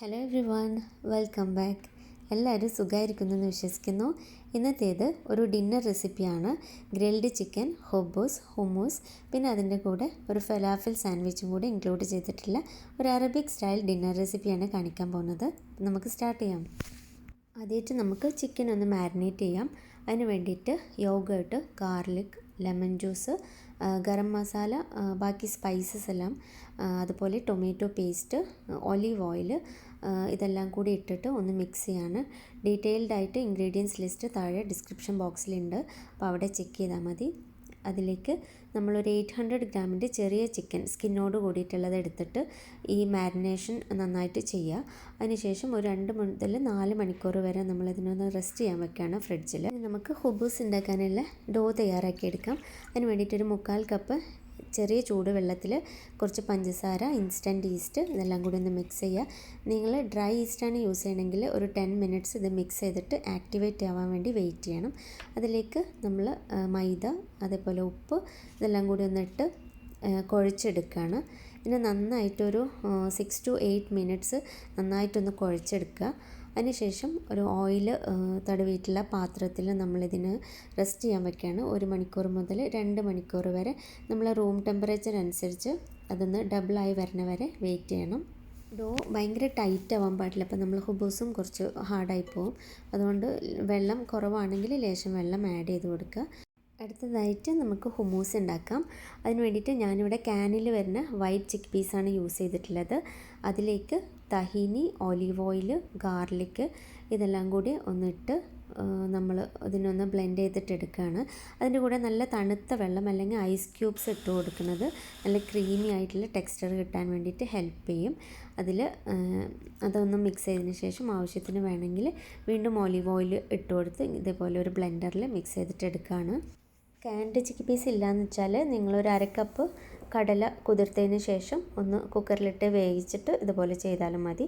Hello everyone welcome back എല്ലാവരും സുഖമായിരിക്കുന്നു എന്ന് വിശ്വസിക്കുന്നു. ഇന്നത്തേത് ഒരു ഡിന്നർ റെസിപ്പിയാണ് ഗ്രിൽഡ് ചിക്കൻ ഹൊബോസ് ഹുമൂസ് പിന്നെ അതിന്റെ കൂടെ ഒരു ഫലാഫിൽ സാൻഡ്വിച്ചും കൂടെ ഇൻക്ലൂഡ് ചെയ്തിട്ടുള്ള ഒരു അറബിക് സ്റ്റൈൽ ഡിന്നർ റെസിപ്പിയാണ് കാണിക്കാൻ പോകുന്നത്. നമുക്ക് സ്റ്റാർട്ട് ചെയ്യാം. ആദ്യമായിട്ട് നമുക്ക് ചിക്കൻ ഒന്ന് മാരിനേറ്റ് ചെയ്യാം. അതിന് വേണ്ടിയിട്ട് yoghurt garlic lemon juice garam masala ബാക്കി സ്പൈസസ് എല്ലാം അതുപോലെ ടൊമാറ്റോ പേസ്റ്റ് ഒലീവ് ഓയിൽ ഇതെല്ലാം കൂടി ഇട്ടിട്ട് ഒന്ന് മിക്സ് ചെയ്യാണ്. ഡീറ്റെയിൽഡായിട്ട് ഇൻഗ്രീഡിയൻസ് ലിസ്റ്റ് താഴെ ഡിസ്ക്രിപ്ഷൻ ബോക്സിലുണ്ട് അപ്പോൾ അവിടെ ചെക്ക് ചെയ്താൽ മതി. അതിലേക്ക് നമ്മളൊരു എയ്റ്റ് ഹൺഡ്രഡ് ഗ്രാമിന്റെ ചെറിയ ചിക്കൻ സ്കിന്നോട് കൂടിയിട്ടുള്ളത് എടുത്തിട്ട് ഈ മാരിനേഷൻ നന്നായിട്ട് ചെയ്യുക. അതിനുശേഷം ഒരു രണ്ട് മുതൽ നാല് മണിക്കൂർ വരെ നമ്മളിതിനൊന്ന് റെസ്റ്റ് ചെയ്യാൻ വെക്കുകയാണ് ഫ്രിഡ്ജിൽ. നമുക്ക് ഹുബൂസ് ഉണ്ടാക്കാനുള്ള ഡോ തയ്യാറാക്കി എടുക്കാം അതിന് വേണ്ടിയിട്ടൊരു മുക്കാൽ കപ്പ് ചെറിയ ചൂട് വെള്ളത്തിൽ കുറച്ച് പഞ്ചസാര ഇൻസ്റ്റന്റ് ഈസ്റ്റ് ഇതെല്ലാം കൂടി ഒന്ന് മിക്സ് ചെയ്യുക. നിങ്ങൾ ഡ്രൈ ഈസ്റ്റാണ് യൂസ് ചെയ്യണമെങ്കിൽ ഒരു ടെൻ മിനിറ്റ്സ് ഇത് മിക്സ് ചെയ്തിട്ട് ആക്ടിവേറ്റ് ആവാൻ വേണ്ടി വെയിറ്റ് ചെയ്യണം. അതിലേക്ക് നമ്മൾ മൈദ അതേപോലെ ഉപ്പ് ഇതെല്ലാം കൂടി ഒന്നിട്ട് കുഴച്ചെടുക്കുകയാണ്. പിന്നെ നന്നായിട്ടൊരു സിക്സ് ടു എയ്റ്റ് മിനിറ്റ്സ് നന്നായിട്ടൊന്ന് കുഴച്ചെടുക്കുക. അതിനുശേഷം ഒരു ഓയിൽ തടവിയിട്ടുള്ള പാത്രത്തിൽ നമ്മളിതിന് റെസ്റ്റ് ചെയ്യാൻ വെക്കുകയാണ്. ഒരു മണിക്കൂർ മുതൽ രണ്ട് മണിക്കൂർ വരെ നമ്മൾ റൂം ടെമ്പറേച്ചർ അനുസരിച്ച് അതൊന്ന് ഡബിളായി വരണ വരെ വെയിറ്റ് ചെയ്യണം. ഡോ ഭയങ്കര ടൈറ്റ് ആവാൻ പാടില്ല. അപ്പോൾ നമ്മൾ ഹുബൂസും കുറച്ച് ഹാർഡായി പോവും. അതുകൊണ്ട് വെള്ളം കുറവാണെങ്കിൽ ലേശം വെള്ളം ആഡ് ചെയ്ത് കൊടുക്കുക. അടുത്തതായിട്ട് നമുക്ക് ഹുമൂസ് ഉണ്ടാക്കാം. അതിന് വേണ്ടിയിട്ട് ഞാനിവിടെ ക്യാനിൽ വരുന്ന വൈറ്റ് ചിക്ക് പീസാണ് യൂസ് ചെയ്തിട്ടുള്ളത്. അതിലേക്ക് തഹീനി ഒലീവ് ഓയിൽ ഗാർലിക് ഇതെല്ലാം കൂടി ഒന്നിട്ട് നമ്മൾ ഇതിനൊന്ന് ബ്ലെൻഡ് ചെയ്തിട്ട് എടുക്കുകയാണ് അതിന്റെ കൂടെ നല്ല തണുത്ത വെള്ളം അല്ലെങ്കിൽ ഐസ് ക്യൂബ്സ് ഇട്ട് കൊടുക്കുന്നത് നല്ല ക്രീമി ആയിട്ടുള്ള ടെക്സ്ചർ കിട്ടാൻ വേണ്ടിയിട്ട് ഹെൽപ്പ് ചെയ്യും. അതിൽ അതൊന്ന് മിക്സ് ചെയ്തതിന് ശേഷം ആവശ്യത്തിന് വേണമെങ്കിൽ വീണ്ടും ഒലീവ് ഓയിൽ ഇട്ട് കൊടുത്ത് ഇതേപോലെ ഒരു ബ്ലെൻഡറിൽ മിക്സ് ചെയ്തിട്ട് എടുക്കുകയാണ് കാൻഡ് ചിക്കി പീസ് ഇല്ലയെന്ന് വെച്ചാൽ നിങ്ങളൊരു അര കപ്പ് കടല കുതിർത്തതിന് ശേഷം ഒന്ന് കുക്കറിലിട്ട് വേവിച്ചിട്ട് ഇതുപോലെ ചെയ്താലും മതി.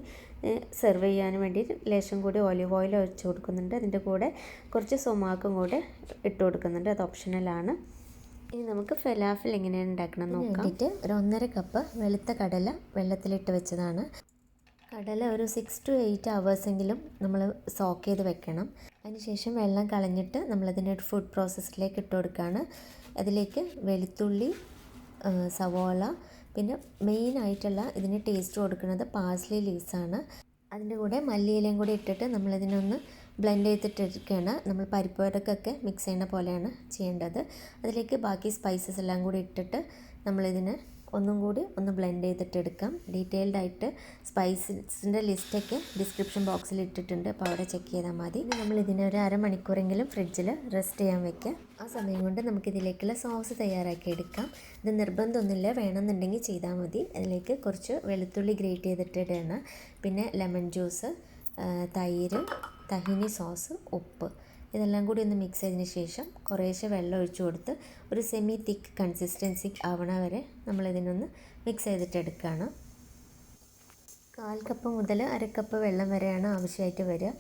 സെർവ് ചെയ്യാൻ വേണ്ടി ലേശം കൂടി ഒലിവ് ഓയിൽ ഒഴിച്ച് കൊടുക്കുന്നുണ്ട്. അതിന്റെ കൂടെ കുറച്ച് സുമാക്കും കൂടെ ഇട്ട് കൊടുക്കുന്നുണ്ട്. അത് ഓപ്ഷണലാണ് ഇനി നമുക്ക് ഫെലാഫിൽ എങ്ങനെയാണ് ഉണ്ടാക്കണം നോക്കാം. ഒരു ഒന്നര കപ്പ് വെളുത്ത കടല വെള്ളത്തിലിട്ട് വെച്ചതാണ്. കടല ഒരു സിക്സ് ടു എയ്റ്റ് അവേഴ്സെങ്കിലും നമ്മൾ സോക്ക് ചെയ്ത് വെക്കണം. അതിനുശേഷം വെള്ളം കളഞ്ഞിട്ട് നമ്മളതിന്റെ ഒരു ഫുഡ് പ്രോസസ്സിലേക്ക് ഇട്ട് കൊടുക്കുകയാണ് അതിലേക്ക് വെളുത്തുള്ളി സവോള പിന്നെ മെയിൻ ആയിട്ടുള്ള ഇതിന് ടേസ്റ്റ് കൊടുക്കുന്നത് പാസ്ലി ലീവ്സാണ് അതിന്റെ കൂടെ മല്ലിയിലയും കൂടി ഇട്ടിട്ട് നമ്മളിതിനൊന്ന് ബ്ലെൻഡ് ചെയ്തിട്ടിരിക്കുകയാണ്. നമ്മൾ പരിപ്പ് വടക്കൊക്കെ മിക്സ് ചെയ്യുന്ന പോലെയാണ് ചെയ്യേണ്ടത്. അതിലേക്ക് ബാക്കി സ്പൈസസ് എല്ലാം കൂടി ഇട്ടിട്ട് നമ്മളിതിന് ഒന്നും കൂടി ഒന്ന് ബ്ലെൻഡ് ചെയ്തിട്ട് എടുക്കാം. ഡീറ്റെയിൽഡ് ആയിട്ട് സ്പൈസസിന്റെ ലിസ്റ്റൊക്കെ ഡിസ്ക്രിപ്ഷൻ ബോക്സിൽ ഇട്ടിട്ടുണ്ട്. അപ്പോൾ അവിടെ ചെക്ക് ചെയ്താൽ മതി. നമ്മൾ ഇതിനെ ഒരു അരമണിക്കൂറെങ്കിലും ഫ്രിഡ്ജിൽ റെസ്റ്റ് ചെയ്യാൻ വെക്കാം. ആ സമയം കൊണ്ട് നമുക്കിതിലേക്കുള്ള സോസ് തയ്യാറാക്കി എടുക്കാം. ഇത് നിർബന്ധമൊന്നുമില്ല. വേണമെന്നുണ്ടെങ്കിൽ ചെയ്താൽ മതി. അതിലേക്ക് കുറച്ച് വെളുത്തുള്ളി ഗ്രേറ്റ് ചെയ്തിട്ട് ഇടണം. പിന്നെ ലെമൺ ജ്യൂസ് തൈര് തഹിനി സോസ് ഉപ്പ്. ഇതെല്ലാം കൂടി ഒന്ന് മിക്സ് ചെയ്തതിന് ശേഷം കുറേശ്ശെ വെള്ളം ഒഴിച്ചു കൊടുത്ത് ഒരു സെമി തിക്ക് കൺസിസ്റ്റൻസി ആവണ വരെ നമ്മളിതിനൊന്ന് മിക്സ് ചെയ്തിട്ടെടുക്കുകയാണ് കാൽ കപ്പ് മുതൽ അര കപ്പ് വെള്ളം വരെയാണ് ആവശ്യമായിട്ട് വരിക.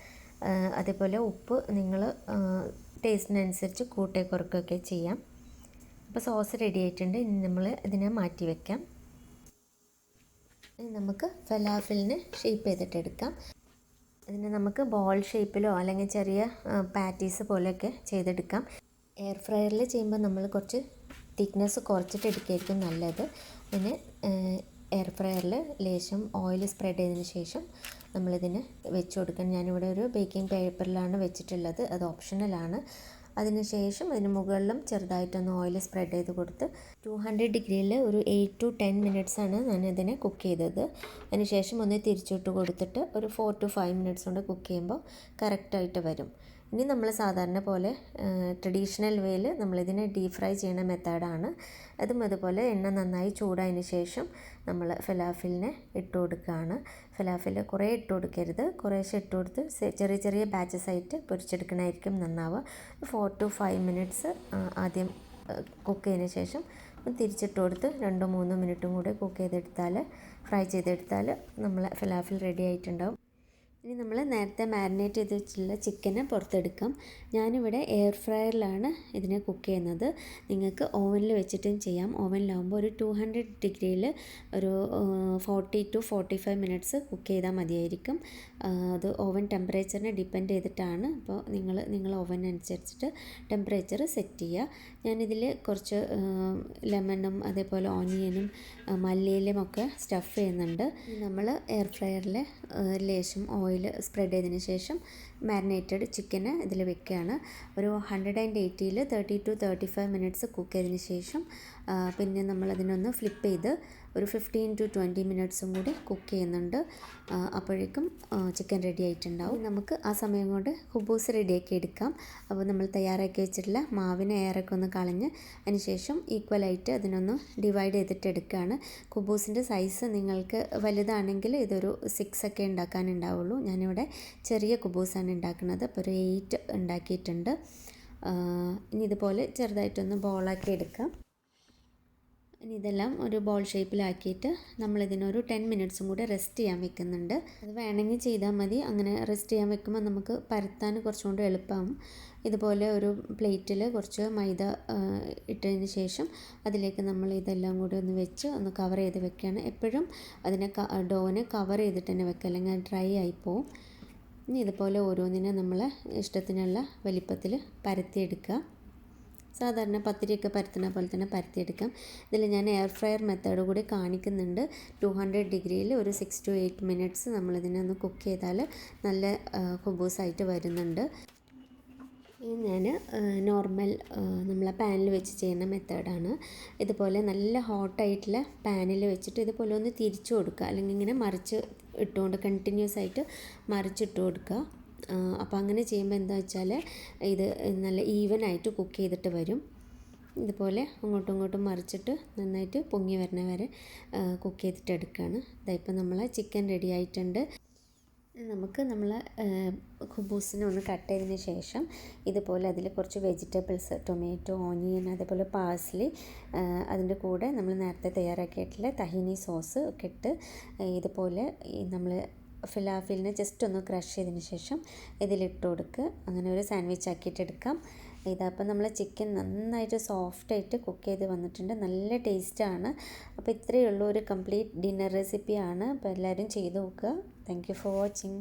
അതേപോലെ ഉപ്പ് നിങ്ങൾ ടേസ്റ്റിനനുസരിച്ച് കൂട്ടേ കുറക്കുകയൊക്കെ ചെയ്യാം. അപ്പോൾ സോസ് റെഡി ആയിട്ടുണ്ട്. ഇനി നമ്മൾ ഇതിനെ മാറ്റി വെക്കാം. നമുക്ക് ഫലാഫിലിന് ഷേപ്പ് ചെയ്തിട്ട് അതിനെ നമുക്ക് ബോൾ ഷേപ്പിലോ അല്ലെങ്കിൽ ചെറിയ പാറ്റീസ് പോലെയൊക്കെ ചെയ്തെടുക്കാം. എയർ ഫ്രയറിൽ ചെയ്യുമ്പോൾ നമ്മൾ കുറച്ച് തിക്നെസ് കുറച്ചിട്ട് എടുക്കുകയായിരിക്കും നല്ലത്. പിന്നെ എയർ ഫ്രയറിൽ ലേശം ഓയിൽ സ്പ്രെഡ് ചെയ്തതിന് ശേഷം നമ്മളിതിന് വെച്ച് കൊടുക്കണം. ഞാനിവിടെ ഒരു ബേക്കിംഗ് പേപ്പറിലാണ് വെച്ചിട്ടുള്ളത്. അത് ഓപ്ഷണലാണ് അതിനുശേഷം അതിന് മുകളിലും ചെറുതായിട്ടൊന്ന് ഓയിൽ സ്പ്രെഡ് ചെയ്ത് കൊടുത്ത് ടു ഹൺഡ്രഡ് ഡിഗ്രിയിൽ ഒരു എയ്റ്റ് ടു ടെൻ മിനിറ്റ്സാണ് ഞാൻ കുക്ക് ചെയ്തത്. അതിനുശേഷം ഒന്ന് തിരിച്ചിട്ട് കൊടുത്തിട്ട് ഒരു ഫോർ ടു ഫൈവ് മിനിറ്റ്സ് കൊണ്ട് കുക്ക് ചെയ്യുമ്പോൾ കറക്റ്റായിട്ട് വരും. ഇനി നമ്മൾ സാധാരണ പോലെ ട്രഡീഷണൽ വേയിൽ നമ്മളിതിനെ ഡീപ് ഫ്രൈ ചെയ്യുന്ന മെത്തേഡാണ് അതും അതുപോലെ എണ്ണ നന്നായി ചൂടായതിന് ശേഷം നമ്മൾ ഫലാഫിലിനെ ഇട്ട് കൊടുക്കുകയാണ്. ഫലാഫിൽ കുറേ ഇട്ട് കൊടുക്കരുത്. കുറേശ്ശെ ഇട്ട് കൊടുത്ത് ചെറിയ ചെറിയ ബാച്ചസ് ആയിട്ട് പൊരിച്ചെടുക്കണമായിരിക്കും നന്നാവുക. ഫോർ ടു ഫൈവ് മിനിറ്റ്സ് ആദ്യം കുക്ക് ചെയ്തതിന് ശേഷം തിരിച്ചിട്ട് കൊടുത്ത് രണ്ടോ മൂന്നോ മിനിറ്റും കൂടി കുക്ക് ചെയ്തെടുത്താൽ ഫ്രൈ ചെയ്തെടുത്താൽ നമ്മൾ ഫലാഫിൽ റെഡി ആയിട്ടുണ്ടാവും. ഇനി നമ്മൾ നേരത്തെ മാരിനേറ്റ് ചെയ്ത് വെച്ചിട്ടുള്ള ചിക്കനെ പുറത്തെടുക്കാം. ഞാനിവിടെ എയർ ഫ്രയറിലാണ് ഇതിനെ കുക്ക് ചെയ്യുന്നത്. നിങ്ങൾക്ക് ഓവനിൽ വെച്ചിട്ടും ചെയ്യാം. ഓവനിലാകുമ്പോൾ ഒരു ടു ഹൺഡ്രഡ് ഡിഗ്രിയിൽ ഒരു forty to forty five minutes cook ചെയ്താൽ മതിയായിരിക്കും. അത് ഓവൻ ടെമ്പറേച്ചറിനെ ഡിപ്പെൻഡ് ചെയ്തിട്ടാണ്. അപ്പോൾ നിങ്ങൾ നിങ്ങൾ ഓവൻ അനുസരിച്ചിട്ട് ടെമ്പറേച്ചർ സെറ്റ് ചെയ്യുക. ഞാനിതിൽ കുറച്ച് ലെമണും അതേപോലെ ഓണിയനും മല്ലിയിലും ഒക്കെ സ്റ്റഫ് ചെയ്യുന്നുണ്ട്. നമ്മൾ എയർ ഫ്രയറിൽ ലേശം ഓയിൽ സ്പ്രെഡ് ചെയ്തതിന് ശേഷം മാരിനേറ്റഡ് ചിക്കന് ഇതിൽ വെക്കുകയാണ് ഒരു hundred and എയ്റ്റിയിൽ thirty to thirty five minutes cook ചെയ്തതിന് ശേഷം പിന്നെ നമ്മളതിനൊന്ന് ഫ്ലിപ്പ് ചെയ്ത് ഒരു ഫിഫ്റ്റീൻ ടു ട്വന്റി മിനിറ്റ്സും കൂടി കുക്ക് ചെയ്യുന്നുണ്ട്. അപ്പോഴേക്കും ചിക്കൻ റെഡി ആയിട്ടുണ്ടാവും. നമുക്ക് ആ സമയം കൊണ്ട് ഹുബൂസ് റെഡിയാക്കി എടുക്കാം. അപ്പോൾ നമ്മൾ തയ്യാറാക്കി വെച്ചിട്ടുള്ള മാവിനെ എയറൊക്കെ ഒന്ന് കളഞ്ഞ് അതിന് ശേഷം ഈക്വലായിട്ട് അതിനൊന്ന് ഡിവൈഡ് ചെയ്തിട്ട് എടുക്കുകയാണ്. കുബൂസിന്റെ സൈസ് നിങ്ങൾക്ക് വലുതാണെങ്കിൽ ഇതൊരു സിക്സ് ഒക്കെ ഉണ്ടാക്കാനുണ്ടാവുള്ളൂ. ഞാനിവിടെ ചെറിയ കുബൂസാണ് ഉണ്ടാക്കുന്നത്. അപ്പോൾ ഒരു എയ്റ്റ് ഉണ്ടാക്കിയിട്ടുണ്ട്. ഇനി ഇതുപോലെ ചെറുതായിട്ടൊന്ന് ബോളാക്കി എടുക്കാം. ഇനി ഇതെല്ലാം ഒരു ബോൾ ഷേപ്പിലാക്കിയിട്ട് നമ്മളിതിനൊരു ടെൻ മിനിറ്റ്സും കൂടെ റെസ്റ്റ് ചെയ്യാൻ വെക്കുന്നുണ്ട്. അത് വേണമെങ്കിൽ ചെയ്താൽ മതി. അങ്ങനെ റെസ്റ്റ് ചെയ്യാൻ വെക്കുമ്പോൾ നമുക്ക് പരത്താൻ കുറച്ചുകൊണ്ട് എളുപ്പമാകും ഇതുപോലെ ഒരു പ്ലേറ്റിൽ കുറച്ച് മൈദ ഇട്ടതിന് ശേഷം അതിലേക്ക് നമ്മൾ ഇതെല്ലാം കൂടി ഒന്ന് വെച്ച് ഒന്ന് കവർ ചെയ്ത് വെക്കുകയാണ്. എപ്പോഴും അതിനെ ഡോനെ കവർ ചെയ്തിട്ട് തന്നെ വെക്കുക. അല്ലെങ്കിൽ ഡ്രൈ ആയി ഇനി ഇതുപോലെ ഓരോന്നിനെ നമ്മൾ ഇഷ്ടത്തിനുള്ള വലിപ്പത്തിൽ പരത്തിയെടുക്കുക. സാധാരണ പത്തിരിയൊക്കെ പരത്തുന്ന പോലെ തന്നെ പരത്തിയെടുക്കാം. ഇതിൽ ഞാൻ എയർ ഫ്രയർ മെത്തേഡ് കൂടി കാണിക്കുന്നുണ്ട്. ടു ഹൺഡ്രഡ് ഡിഗ്രിയിൽ ഒരു സിക്സ് ടു എയ്റ്റ് മിനിറ്റ്സ് നമ്മളിതിനെ ഒന്ന് കുക്ക് ചെയ്താൽ നല്ല കുബൂസായിട്ട് വരുന്നുണ്ട്. ഞാൻ നോർമൽ നമ്മളെ പാനിൽ വെച്ച് ചെയ്യുന്ന മെത്തേഡാണ് ഇതുപോലെ നല്ല ഹോട്ടായിട്ടുള്ള പാനിൽ വെച്ചിട്ട് ഇതുപോലെ ഒന്ന് തിരിച്ചു കൊടുക്കുക. അല്ലെങ്കിൽ ഇങ്ങനെ മറിച്ച് ഇട്ടുകൊണ്ട് കണ്ടിന്യൂസ് ആയിട്ട് മറിച്ചിട്ട് കൊടുക്കുക. അപ്പോൾ അങ്ങനെ ചെയ്യുമ്പോൾ എന്താ വെച്ചാൽ ഇത് നല്ല ഈവൻ ആയിട്ട് കുക്ക് ചെയ്തിട്ട് വരും. ഇതുപോലെ അങ്ങോട്ടും ഇങ്ങോട്ടും മറിച്ചിട്ട് നന്നായിട്ട് പൊങ്ങി വരണ വരെ കുക്ക് ചെയ്തിട്ട് എടുക്കുകയാണ് ഇതായിപ്പോൾ നമ്മൾ ചിക്കൻ റെഡി ആയിട്ടുണ്ട്. നമുക്ക് നമ്മൾ ഖുബൂസിനെ ഒന്ന് കട്ട് ചെയ്തതിന് ശേഷം ഇതുപോലെ അതിൽ കുറച്ച് വെജിറ്റബിൾസ് ടൊമാറ്റോ ഓനിയൻ അതേപോലെ പാഴ്സലി അതിന്റെ കൂടെ നമ്മൾ നേരത്തെ തയ്യാറാക്കിയിട്ടുള്ള തഹിനി സോസ് ഒക്കെ ഇട്ട് ഇതുപോലെ നമ്മൾ ഫിലാഫിലിനെ ജസ്റ്റ് ഒന്ന് ക്രഷ് ചെയ്തതിന് ശേഷം ഇതിലിട്ട് കൊടുക്കുക അങ്ങനെ ഒരു സാൻഡ്വിച്ച് ആക്കിയിട്ട് എടുക്കാം. ഇതപ്പം നമ്മൾ ചിക്കൻ നന്നായിട്ട് സോഫ്റ്റായിട്ട് കുക്ക് ചെയ്ത് വന്നിട്ടുണ്ട്. നല്ല ടേസ്റ്റാണ് അപ്പോൾ ഇത്രയേ ഉള്ളൂ ഒരു കംപ്ലീറ്റ് ഡിന്നർ റെസിപ്പിയാണ് അപ്പോൾ എല്ലാവരും ചെയ്ത് നോക്കുക. Thank for watching